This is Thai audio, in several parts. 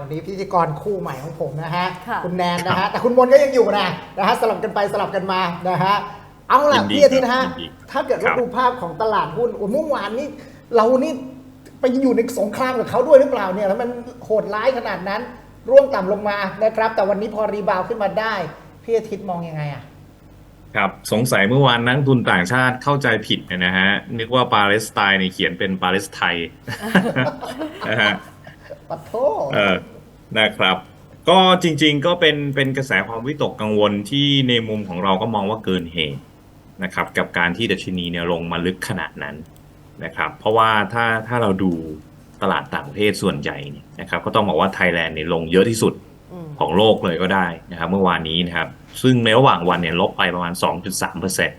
วันนี้พิธีกรคู่ใหม่ของผมนะฮะค่ะณแนนนะฮะแต่คุณมนก็ยังอยู่นะนะฮะสลับกันไปสลับกันมานะฮะเอาล่ะยินดีพี่อาทิตย์นะฮะยินดีถ้าเกิดครัว่าบดูภาพของตลาดหุ้นโอ้เมื่อวานนี้เรานี่ไปอยู่ในสงครามกับเขาด้วยหรือเปล่าเนี่ยแล้วมันโหดร้ายขนาดนั้น ร่วงต่ำลงมานะครับ แต่วันนี้พอรีบาวด์ขึ้นมาได้พี่อาทิตย์มองยังไงอะ ครับสงสัยเมื่อวานนักทุนต่างชาติเข้าใจผิดนะฮะนึกว่าปาเลสไตน์เนี่ยเขียนเป็นปาเลสไทยนะฮะ ปัทโทเออนะครับ ก็จริง ๆ ก็เป็นเป็นกระแสความวิตกกังวลที่ในมุมของเราก็มองว่าเกินเหตุนะครับ กับการที่ดัชนีเนี่ยลงมาลึกขนาดนั้นนะครับ เพราะว่าถ้าถ้าเราดูตลาดต่างประเทศส่วนใหญ่เนี่ยนะครับก็ต้องบอกว่าไทยแลนด์เนี่ยลงเยอะที่สุดอืมของโลกเลยก็ได้นะครับ เมื่อวานนี้นะครับ ซึ่งในระหว่างวันเนี่ยลบไปประมาณ 2.3เปอร์เซ็นต์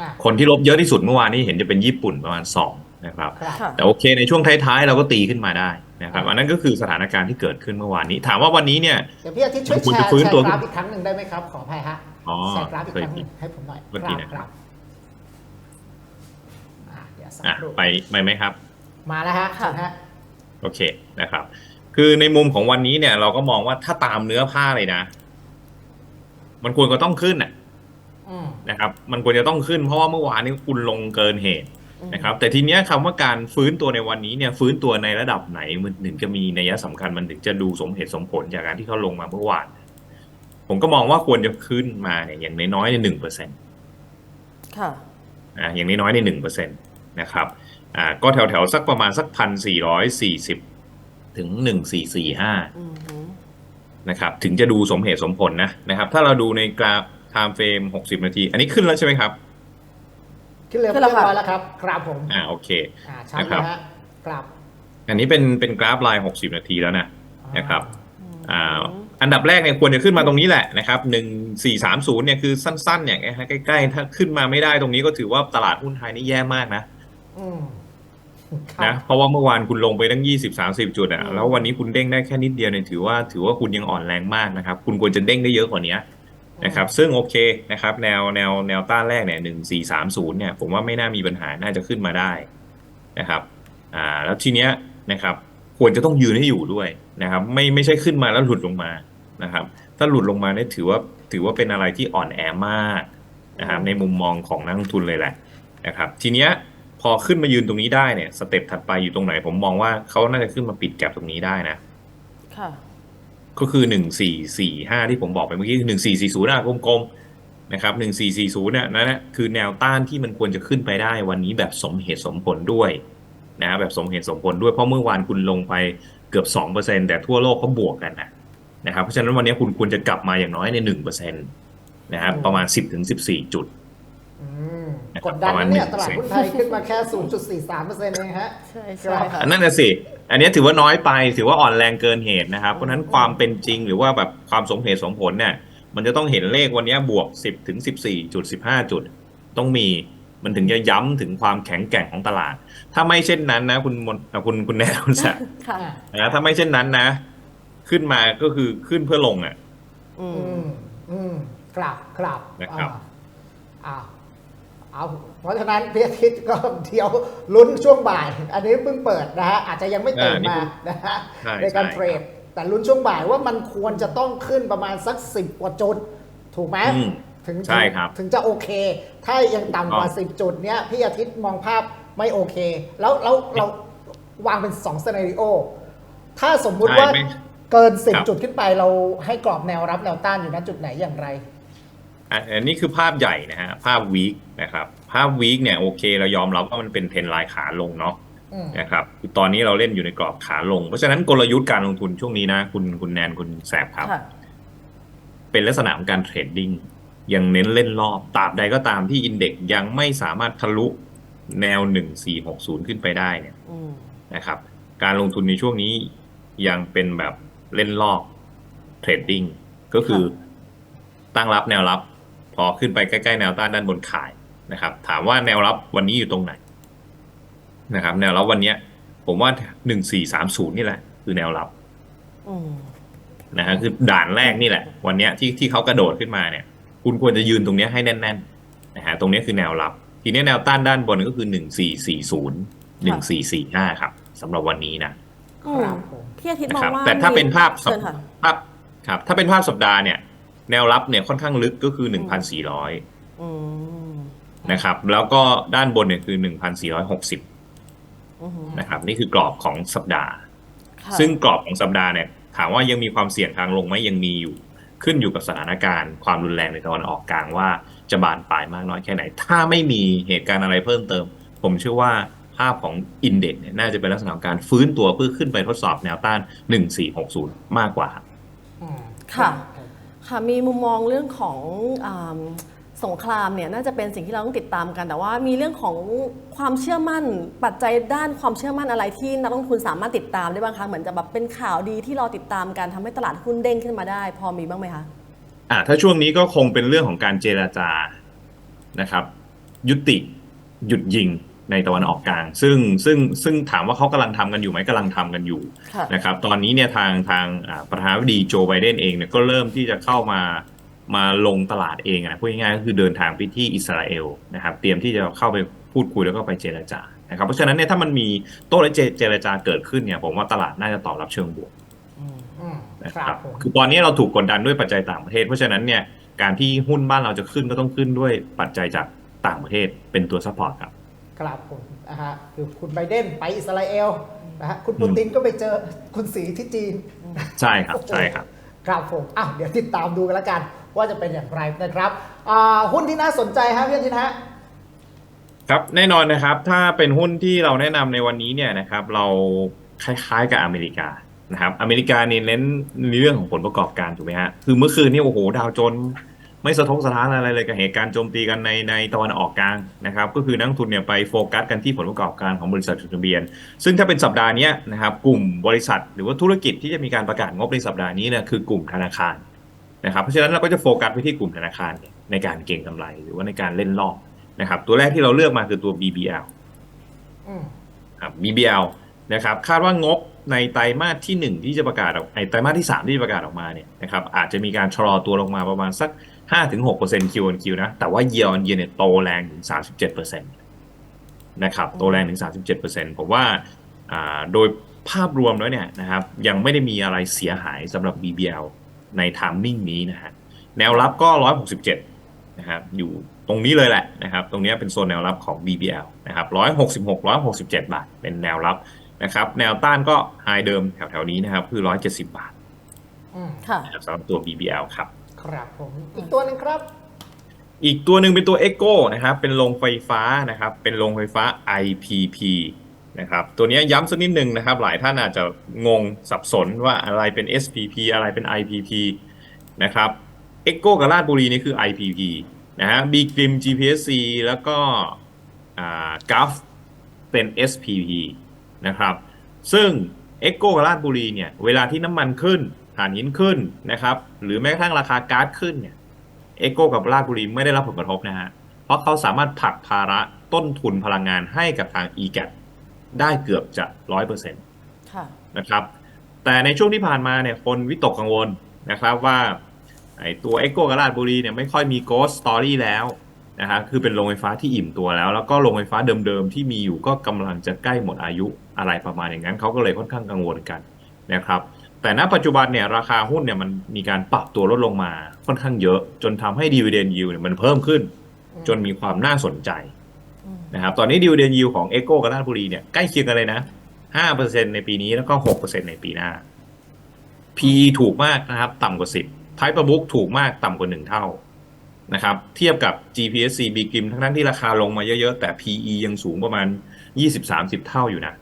อะคนที่ลบเยอะที่สุดเมื่อวานนี้เห็นจะเป็นญี่ปุ่นประมาณ 2 นะครับครับค่ะแต่โอเคในช่วงท้ายๆ เราก็ตีขึ้นมาได้ นะครับอันนั้นก็คือสถานการณ์ที่เกิดขึ้นเมื่อวานนี้ ถามว่าวันนี้เนี่ยเดี๋ยวพี่อาทิตย์ช่วยคุณแชจะร์ฟื้นแชตัวร์กราฟอีกครั้งหนึ่งได้ไหมครับขออภัยฮะอ๋อแชร์กราฟอีกครั้งหนึ่งให้ผมหน่อยเมื่อกี้นะคครัรับบอะเดี๋ยวสักอะครู่ไปไปไหมครับ มาแล้วฮะค่ะเชิญฮะโอเคนะครับ คือในมุมของวันนี้เนี่ยเราก็มองว่าถ้าตามเนื้อผ้าเลยนะ มันควรก็ต้องขึ้นน่ะอืมนะครับ มันควรจะต้องขึ้นเพราะว่าเมื่อวานนี้คุณลงเกินเหตุ นะครับแต่ทีเนี้ยคำว่าการฟื้นตัวในวันนี้เนี่ยฟื้นตัวในระดับไหนมันถึงจะมีนัยสำคัญมันถึงจะดูสมเหตุสมผลจากการที่เขาลงมาเมื่อวาน ผมก็มองว่าควรจะขึ้นมาเนี่ยอย่างน้อยๆในหนึ่งเปอร์เซ็นต์ค่ะอ่าอย่างน้อยๆในหนึ่งเปอร์เซ็นต์นะครับอ่าก็แถวๆสักประมาณสักพันสี่ร้อยสี่สิบถึงหนึ่งสี่สี่ห้านะครับถึงจะดูสมเหตุสมผลนะนะครับ ถ้าเราดูในกราฟ time frame หกสิบนาที อันนี้ขึ้นแล้วใช่ไหมครับ ขึ้นเร็วขึ้นเรีแล้ยวบค่ะร้อยแล้วครับครับผมอ่าโอเคอ่าชัดนะครันะบฮะครับอันนี้เป็นเป็นกราฟไลน์หกสิบนาทีแล้วนะนะครับอ่าอืมอันดับแรกเนี่ยควรจะขึ้นมาตรงนี้แหละนะครับหนึ่งสี่สามศูนย์เนี่ยคือสั้นๆอย่างเงี้ยฮะใกล้ๆถ้าขึ้นมาไม่ได้ตรงนี้ก็ถือว่าตลาดหุ้นไทยนี่แย่มากนะอืมครับนะเพราะว่าเมื่อวานคุณลงไปตั้งยี่สิบสามสิบจุดอะแล้ววันนี้คุณเด้งได้แค่นิดเดียวเนี่ยถือว่าถือว่าคุณยังอ่อนแรงมากนะครับ คุณควรจะเด้งได้เยอะกว่านี้ นะครับซึ่งโอเคนะครับแนวแนวแนวต้านแรกเนี่ยหนึ่งสี่สามศูนย์เนี่ยผมว่าไม่น่ามีปัญหาน่าจะขึ้นมาได้นะครับอ่าแล้วทีเนี้ยนะครับควรจะต้องยืนให้อยู่ด้วยนะครับไม่ไม่ใช่ขึ้นมาแล้วหลุดลงมานะครับถ้าหลุดลงมาเนี่ยถือว่าถือว่าเป็นอะไรที่อ่อนแอมากนะครับในมุมมองของนักลงทุนเลยแหละนะครับทีเนี้ยพอขึ้นมายืนตรงนี้ได้เนี่ยสเต็ปถัดไปอยู่ตรงไหนผมมองว่าเขาน่าจะขึ้นมาปิดแก็บตรงนี้ได้นะค่ะ ก็คือหนึ่งสี่สี่ห้าที่ผมบอกไปเมื่อกี้คือหนึ่งสี่สี่ศูนย์อะกลมๆนะครับหนึ่งสี่สี่ศูนย์เนี่ยนั่นแหละคือแนวต้านที่มันควรจะขึ้นไปได้วันนี้แบบสมเหตุสมผลด้วยนะแบบสมเหตุสมผลด้วยเพราะเมื่อวานคุณลงไปเกือบสองเปอร์เซ็นแต่ทั่วโลกเขาบวกกันนะนะครับเพราะฉะนั้นวันนี้คุณควรจะกลับมาอย่างน้อยในหนึ่งเปอร์เซ็นต์นะครับประมาณสิบถึงสิบสี่จุด กดดันประมาณนะเนี่ย1%ตลาดหุ้นไทยขึ้นมาแค่ 0.43เปอร์เซ็นต์เองฮะใช่ใช่ค่ะอันนั้นน่ะสิ อันนี้ถือว่าน้อยไปถือว่าอ่อนแรงเกินเหตุนะครับ เพราะฉะนั้นความเป็นจริงหรือว่าแบบความสมเหตุสมผลเนี่ย มันจะต้องเห็นเลขวันนี้บวก 10 ถึง 14จุด15 จุด ต้องมีมันถึงจะย้ำถึงความแข็งแกร่งของตลาด ถ้าไม่เช่นนั้นนะ คุณมนอะคุณคุณแนวคุณสะค่ะนะถ้าไม่เช่นนั้นนะ ขึ้นมาก็คือขึ้นเพื่อลงอะ อือืมมอืมกลับกลับนะครับอ่า เอาเอาเพราะฉะนั้นพี่อาทิตย์ก็เที่ยวลุ้นช่วงบ่าย อันนี้เพิ่งเปิดนะฮะอาจจะยังไม่ตื่นมานะฮะใช่ในการใช่เทรดแต่ลุ้นช่วงบ่ายว่ามันควรจะต้องขึ้นประมาณสักสิบกว่าจุด ถูกไหมอืมถึงใช่ครับถึงจะโอเค ถ้ายังต่ำกว่าถูกต้องสิบจุดเนี้ยพี่อาทิตย์มองภาพไม่โอเค แล้วแล้วเราวางเป็นสองซีนารีโอถ้าสมมุติว่าใช่ไม่เกินสิบครับจุดขึ้นไปเราให้กรอบแนวรับแนวต้านอยู่ณจุดไหนอย่างไร อะอันนี้คือภาพใหญ่นะฮะภาพวีคนะครับภาพวีคเนี่ยโอเคเรายอมรับว่ามันเป็นเทรนไลน์ขาลงเนาะอืมนะครับคือตอนนี้เราเล่นอยู่ในกรอบขาลง เพราะฉะนั้นกลยุทธ์การลงทุนช่วงนี้นะ คุณคุณแนนคุณแสบครับค่ะเป็นลักษณะของการเทรดดิ้งยังเน้นเล่นรอบตราบใดก็ตามที่อินเด็กซ์ยังไม่สามารถทะลุแนว1460ขึ้นไปได้เนี่ยอืมนะครับ การลงทุนในช่วงนี้ยังเป็นแบบเล่นรอบเทรดดิ้งก็คือตั้งรับแนวรับ พอขึ้นไปใกล้ๆแนวต้านด้านบนขายนะครับ ถามว่าแนวรับวันนี้อยู่ตรงไหนนะครับ แนวรับวันเนี้ยผมว่า1430นี่แหละ คือแนวรับอืมนะฮะคือด่านแรกนี่แหละ วันเนี้ยที่ที่เขากระโดดขึ้นมาเนี่ย คุณควรจะยืนตรงเนี้ยให้แน่นๆนะฮะตรงเนี้ยคือแนวรับ ทีนี้แนวต้านด้านบนก็คือ1440 1445ครับสำหรับวันนี้นะอืคมรับผมฟพี่อาทิตย์มนะองครับว่าแต่ถ้าเป็นภาพสัปเชิญค่ะภาพครับ ถ้าเป็นภาพสัปดาห์เนี่ย แนวรับเนี่ยค่อนข้างลึกก็คือ 1,400อืมนะครับ แล้วก็ด้านบนเนี่ยคือ 1,460อืมนะครับ นี่คือกรอบของสัปดาห์ค่ะซึ่งกรอบของสัปดาห์เนี่ย ถามว่ายังมีความเสี่ยงทางลงไหมยังมีอยู่ ขึ้นอยู่กับสถานการณ์ความรุนแรงในตะวันออกกลางว่าจะบานปลายมากน้อยแค่ไหน ถ้าไม่มีเหตุการณ์อะไรเพิ่มเติม ผมเชื่อว่าภาพของอินเด็กซ์เนี่ยน่าจะเป็นลักษณะของการฟื้นตัวเพื่อขึ้นไปทดสอบแนวต้าน 1460 มากกว่าอืมค่ะ ค่ะมีมุมมองเรื่องของอสงครามเนี่ยน่าจะเป็นสิ่งที่เราต้องติดตามกัน แต่ว่ามีเรื่องของความเชื่อมั่น ปัจจัยด้านความเชื่อมั่นอะไรที่นักลงทุนสามารถติดตามได้บ้างคะเหมือนจะแบบเป็นข่าวดีที่เราติดตามกันทำให้ตลาดหุ้นเด้งขึ้นมาได้ พอมีบ้างไหมคะอ่าถ้าช่วงนี้ก็คงเป็นเรื่องของการเจราจานะครับ ยุติหยุดยิง ในตะวันออกกลาง ซึ่งซึ่งซึ่งถามว่าเขากำลังทำกันอยู่ไหมกำลังทำกันอยู่ค่ะนะครับตอนนี้เนี่ยทางทางอ่าประธานาธิบดีโจไบเดนเองเนี่ยก็เริ่มที่จะเข้ามามาลงตลาดเองอะพูดง่ายๆก็คือเดินทางไปที่อิสราเอลนะครับเตรียมที่จะเข้าไปพูดคุยแล้วก็ไปเจรจานะครับเพราะฉะนั้นเนี่ยถ้ามันมีโต้และเจเจรจาเกิดขึ้นเนี่ยผมว่าตลาดน่าจะตอบรับเชิงบวกอืมนะคครัรับบผมคือตอนนี้เราถูกกดดันด้วยปัจจัยต่างประเทศ เพราะฉะนั้นเนี่ยการที่หุ้นบ้านเราจะขึ้นก็ต้องขึ้นด้วยปัจจัยจากต่างประเทศเป็นตัวซัพพอร์ตครับ ครับผมนะฮะคือคุณไบเดนไปอิสราเอลนะฮะคุณปูตินก็ไปเจอคุณสีที่จีน ใช่ครับใช่ครับครับผมอะเดี๋ยวติดตามดูกันแล้วกัน ว่าจะเป็นอย่างไรนะครับอ่าหุ้นที่น่าสนใจฮะพี่อาทิตย์ฮะครับแน่นอนนะครับถ้าเป็นหุ้นที่เราแนะนำในวันนี้เนี่ยนะครับเราคล้ายๆกับอเมริกานะครับอเมริกาเนี่ยเน้นในเรื่องของผลประกอบการถูกไหมฮะคือเมื่อคืนนี่โอ้โหดาวโจนส์ ไม่สะทกสะท้านอะไรเลยกับเหตุการณ์โจมตีกันในในตะวันออกกลางนะครับ ก็คือนักลงทุนเนี่ยไปโฟกัสกันที่ผลประกอบการของบริษัทจดทะเบียน ซึ่งถ้าเป็นสัปดาห์เนี้ยนะครับกลุ่มบริษัทหรือว่าธุรกิจที่จะมีการประกาศงบในสัปดาห์นี้เนี่ยคือกลุ่มธนาคารนะครับเพราะฉะนั้นเราก็จะโฟกัสไปที่กลุ่มธนาคารเนี่ยในการเก็งกำไรหรือว่าในการเล่นรอบนะครับ ตัวแรกที่เราเลือกมาคือตัว BBL อืมครับ BBL นะครับคาดว่างบในไตรมาสที่ 1 ที่จะประกาศออกในไตรมาสที่ 3 ที่จะประกาศออกมาเนี่ยนะครับอาจจะมีการชะลอตัวลงมาประมาณสัก 5-6% Q on Q นะ แต่ว่า year on year เนี่ยโตแรงถึง37%นะครับ โตแรงถึง37%ผมว่าอ่าโดยภาพรวมแล้วเนี่ยนะครับ ยังไม่ได้มีอะไรเสียหายสำหรับ BBL ใน timing นี้นะฮะ แนวรับก็167นะครับ อยู่ตรงนี้เลยแหละนะครับ ตรงนี้เป็นโซนแนวรับของ BBL นะครับ166 167บาท เป็นแนวรับนะครับ แนวต้านก็ไฮเดิมแถวๆนี้นะครับ คือ170บาทอืมค่ะนะครับสำหรับตัว BBL ครับ ครับผมอีกตัวหนึ่งครับ อีกตัวหนึ่งเป็นตัว Echo นะครับเป็นโรงไฟฟ้านะครับเป็นโรงไฟฟ้า IPP นะครับตัวนี้ย้ำสักนิดหนึ่งนะครับหลายท่านอาจจะงงสับสนว่าอะไรเป็น SPP อะไรเป็น IPP นะครับ Echo กับราชบุรีนี่คือ IPP นะฮะ B g r i m GPSC แล้วก็อ่า GUF เป็น SPP นะครับซึ่ง Echo กับราชบุรีเนี่ยเวลาที่น้ำมันขึ้น ถ่านหินขึ้นนะครับ หรือแม้กระทั่งราคาก๊าซขึ้นเนี่ยเอโก้กับราชบุรีไม่ได้รับผลกระทบนะฮะ เพราะเขาสามารถผลักภาระต้นทุนพลังงานให้กับทาง e g a t ได้เกือบจะร้อยเปอร์เซ็นต์ค่ะนะครับ แต่ในช่วงที่ผ่านมาเนี่ยคนวิตกกังวลนะครับว่าไอตัว e อ h o กับราชบุรีเนี่ยไม่ค่อยมี Ghost Story แล้วนะฮะคือเป็นโรงไฟฟ้าที่อิ่มตัวแล้ว แล้วก็โรงไฟฟ้าเดิมๆที่มีอยู่ก็กำลังจะใกล้หมดอายุอะไรประมาณอย่างนั้นเขาก็เลยค่อนข้างกังวลกันนะครับ แต่ณปัจจุบันเนี่ยราคาหุ้นเนี่ยมันมีการปรับตัวลดลงมาค่อนข้างเยอะ จนทำให้ dividend yield เนี่ยมันเพิ่มขึ้น จนมีความน่าสนใจอืมนะครับตอนนี้ dividend yield ของ e อ h o กับราชบุรีเนี่ยใกล้เคียงกันเลยนะ5%ในปีนี้แล้วก็6%ในปีหน้า PE ถูกมากนะครับ ต่ำกว่า10 Price per book ถูกมากต่ำกว่า1เท่านะครับ เทียบกับ GPSC B g i m ทั้งนั้นที่ราคาลงมาเยอะๆ แต่ PE ยังสูงประมาณ 20-30 เท่าอยู่นะ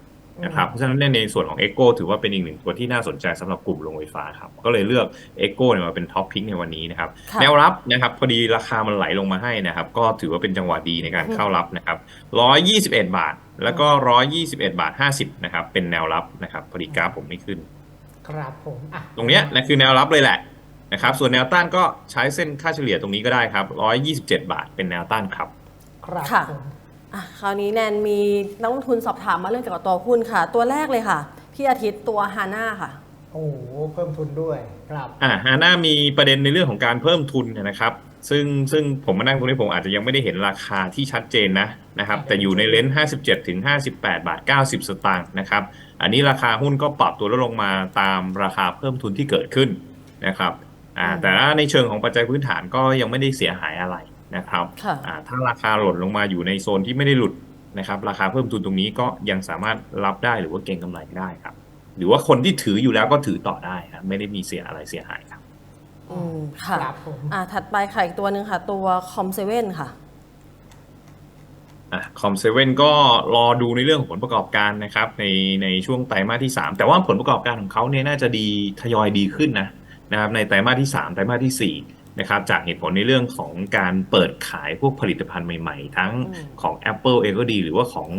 นะครับเพราะฉะนั้นในส่วนของ Echo ถือว่าเป็นอีกหนึ่งตัวที่น่าสนใจสำหรับกลุ่มโรงไฟฟ้าครับก็เลยเลือก Echo เนี่ยมาเป็นท็อปพิกในวันนี้นะครับค่ะแนวรับนะครับพอดีราคามันไหลลงมาให้นะครับก็ถือว่าเป็นจังหวะดีในการเข้ารับนะครับ121 บาท แล้วก็ 121 บาท 50นะครับเป็นแนวรับนะครับพอดีกราฟผมไม่ขึ้น ครับผมอะตรงเนี้ยนะคือแนวรับเลยแหละนะครับส่วนแนวต้านก็ใช้เส้นค่าเฉลี่ยตรงนี้ก็ได้ครับ127 บาท เป็นแนวต้านครับ ครับค่ะผม อะคราวนี้แนนมีนักลงทุนสอบถามมาเรื่องเกี่ยวกับตัวหุ้นค่ะ ตัวแรกเลยค่ะ พี่อาทิตย์ตัวฮาน่าค่ะ โอ้โหเพิ่มทุนด้วยครับ อ่าฮาน่ามีประเด็นในเรื่องของการเพิ่มทุนนะครับ ซึ่งซึ่งผมมานั่งตรงนี้ผมอาจจะยังไม่ได้เห็นราคาที่ชัดเจนนะนะครับ แต่อยู่ในเลนส์57ถึง58 บาท 90 สตางค์นะครับ อันนี้ราคาหุ้นก็ปรับตัวลดลงมาตามราคาเพิ่มทุนที่เกิดขึ้นนะครับอ่าอืมแต่ว่าในเชิงของปัจจัยพื้นฐานก็ยังไม่ได้เสียหายอะไร นะครับค่ะอ่าถ้าราคาหล่นลงมาอยู่ในโซนที่ไม่ได้หลุดนะครับ ราคาเพิ่มทุนตรงนี้ก็ยังสามารถรับได้หรือว่าเก็งกำไรได้ครับ หรือว่าคนที่ถืออยู่แล้วก็ถือต่อได้ครับไม่ได้มีเสียอะไรเสียหายครับอืมค่ะครับผมอ่าถัดไปค่ะอีกตัวหนึ่งค่ะ ตัวคอมเซเว่นค่ะคอมเซเว่นก็รอดูในเรื่องของผลประกอบการนะครับ ในในช่วงไตรมาสที่ 3 แต่ว่าผลประกอบการของเขาเนี่ยน่าจะดีทยอยดีขึ้นนะนะครับในไตรมาสที่ 3 ไตรมาสที่ 4 นะครับจากเหตุผลในเรื่องของการเปิดขายพวกผลิตภัณฑ์ใหม่ๆ ทั้งอืมของ Apple เองก็ดีหรือว่าของ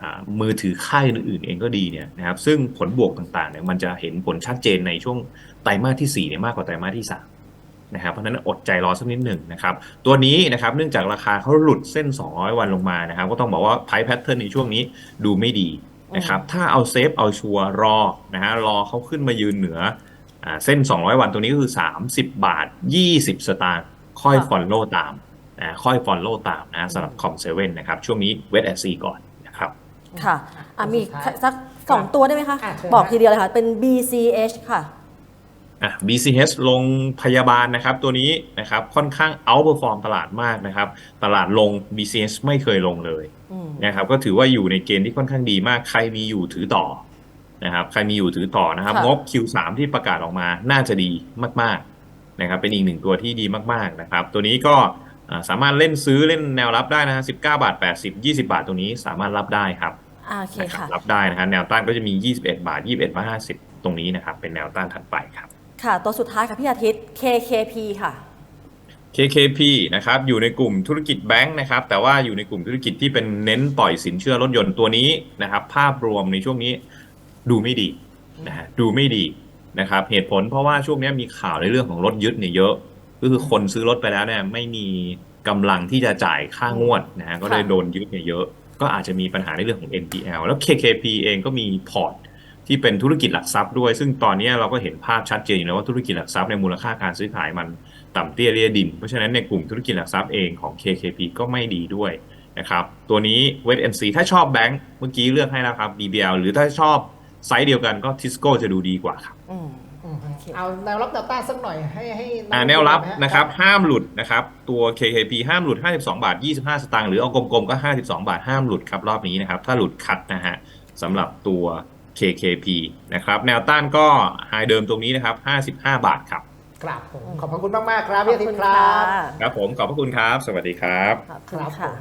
อามือถือค่ายอื่นๆเองก็ดีเนี่ยนะครับซึ่งผลบวกต่างๆเนี่ยมันจะเห็นผลชัดเจนในช่วงไตรมาสที่ 4 เนี่ยมากกว่าไตรมาสที่ 3 นะครับเพราะฉะนั้นอดใจรอสักนิดหนึ่งนะครับตัวนี้นะครับเนื่องจากราคาเขาหลุดเส้น 200 วันลงมานะครับก็ต้องบอกว่าไพแพทเทิร์นในช่วงนี้ดูไม่ดีนะครับถ้าเอาเซฟเอาชัวร์รอนะฮะรอเขาขึ้นมายืนเหนืออ่า เส้น 200 วันตัวนี้ก็คือ 30 บาท 20 สตางค์ค่อยค่ะฟอลโล่ตามนะค่อยฟอลโล่ตามนะสำหรับคอมเซเว่นนะครับ ช่วงนี้เวทแอซีก่อนนะครับ ค่ะอะมีสุดท้ายสักสองตัวได้ไหมคะอะเชิญบอกฮะทีเดียวเลยค่ะ เป็น BCH ค่ะอะ BCH ลงพยาบาลนะครับตัวนี้นะครับค่อนข้าง outperform ตลาดมากนะครับ ตลาดลง BCH ไม่เคยลงเลยอืมนะครับก็ถือว่าอยู่ในเกณฑ์ที่ค่อนข้างดีมากใครมีอยู่ถือต่อ นะครับใครมีอยู่ถือต่อนะครับค่ะงบ Q3 ที่ประกาศออกมาน่าจะดีมากๆนะครับเป็นอีกหนึ่งตัวที่ดีมากๆนะครับตัวนี้ก็อ่าสามารถเล่นซื้อเล่นแนวรับได้นะฮะ19บาท80 20บาทตัวนี้สามารถรับได้ครับอ่าโอเคนะครับค่ะรับได้นะฮะแนวต้านก็จะมี21บาท21บาท50ตรงนี้นะครับเป็นแนวต้านถัดไปครับ ค่ะตัวสุดท้ายค่ะพี่อาทิตย์ KKP ค่ะ KKP นะครับอยู่ในกลุ่มธุรกิจแบงค์นะครับแต่ว่าอยู่ในกลุ่มธุรกิจที่เป็นเน้นปล่อยสินเชื่อรถยนต์ตัวนี้นะครับภาพรวมในช่วงนี้ ดูไม่ดีนะฮะดูไม่ดีนะครับ เหตุผลเพราะว่าช่วงนี้มีข่าวในเรื่องของรถยึดเนี่ยเยอะ ก็คือคนซื้อรถไปแล้วเนี่ยไม่มีกำลังที่จะจ่ายค่างวดนะฮะก็เลยโดนยึดเนี่ยเยอะ ก็อาจจะมีปัญหาในเรื่องของ NPL แล้ว KKP เองก็มีพอร์ตที่เป็นธุรกิจหลักทรัพย์ด้วย ซึ่งตอนนี้เราก็เห็นภาพชัดเจนอยู่แล้วว่าธุรกิจหลักทรัพย์ในมูลค่าการซื้อขายมันต่ำเตี้ยเรียดิน เพราะฉะนั้นในกลุ่มธุรกิจหลักทรัพย์เองของ KKP ก็ไม่ดีด้วยนะครับ ตัวนี้ w e t NC ถ้าชอบแบงค์เมื่อกี้เลือกให้แล้วครับ BBL หรือถ้าชอบ ไซส์เดียวกันก็ Tisco จะดูดีกว่าครับอืมอืมโอเคเอาแนวรับแนวต้านสักหน่อยให้ให้อ่าองแนวรับดูหอยฮนะครับ ห้ามหลุดนะครับ ตัว KKP ห้ามหลุด 52 บาท 25 สตางค์หรือเอากลมๆก็ 52 บาท ห้ามหลุดครับรอบนี้นะครับ ถ้าหลุดคัดนะฮะสำหรับตัว KKP นะครับ แนวต้านก็ไฮเดิมตรงนี้นะครับ 55 บาทครับครับผมขอบพระคุณมาก ๆ ครับขพี่อบอาทิตคุณย์ครัค่ะบครับผมขอบพระคุณครับ สวัสดีครับ ขอบคคุณรับผค่ะม